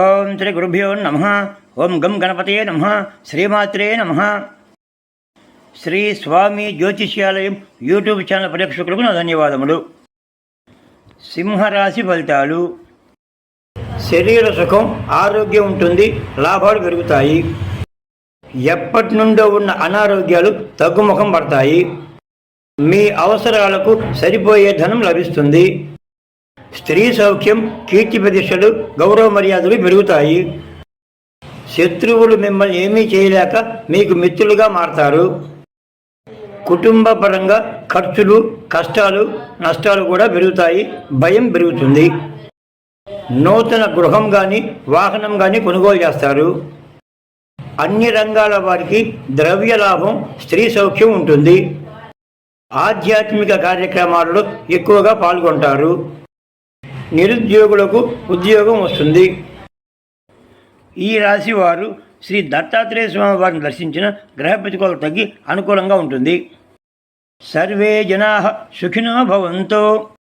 ఓం శ్రీ గురుభ్యో నమ. ఓం గం గణపతే నమ. శ్రీమాత్రే నమ. శ్రీ స్వామి జ్యోతిష్యాలయం యూట్యూబ్ ఛానల్ ప్రేక్షకులకు నా ధన్యవాదములు. సింహరాశి ఫలితాలు. శరీర సుఖం ఆరోగ్యం ఉంటుంది లాభాలు పెరుగుతాయి. ఎప్పటి నుండో ఉన్న అనారోగ్యాలు తగ్గుముఖం పడతాయి. మీ అవసరాలకు సరిపోయే ధనం లభిస్తుంది. స్త్రీ సౌఖ్యం కీర్తి ప్రతిష్టలు గౌరవ మర్యాదలు పెరుగుతాయి. శత్రువులు మిమ్మల్ని ఏమీ చేయలేక మీకు మిత్రులుగా మారతారు. కుటుంబ పరంగా ఖర్చులు కష్టాలు నష్టాలు కూడా పెరుగుతాయి. భయం పెరుగుతుంది. నూతన గృహం కానీ వాహనం కానీ కొనుగోలు చేస్తారు. అన్ని రంగాల వారికి ద్రవ్య లాభం స్త్రీ సౌఖ్యం ఉంటుంది. ఆధ్యాత్మిక కార్యక్రమాలలో ఎక్కువగా పాల్గొంటారు. నిరుద్యోగులకు ఉద్యోగం వస్తుంది. ఈ రాశి వారు శ్రీ దత్తాత్రేయ స్వామి వారిని దర్శించిన గ్రహ ప్రతికూలత తగ్గి అనుకూలంగా ఉంటుంది. సర్వే జనా సుఖినో భవంతో.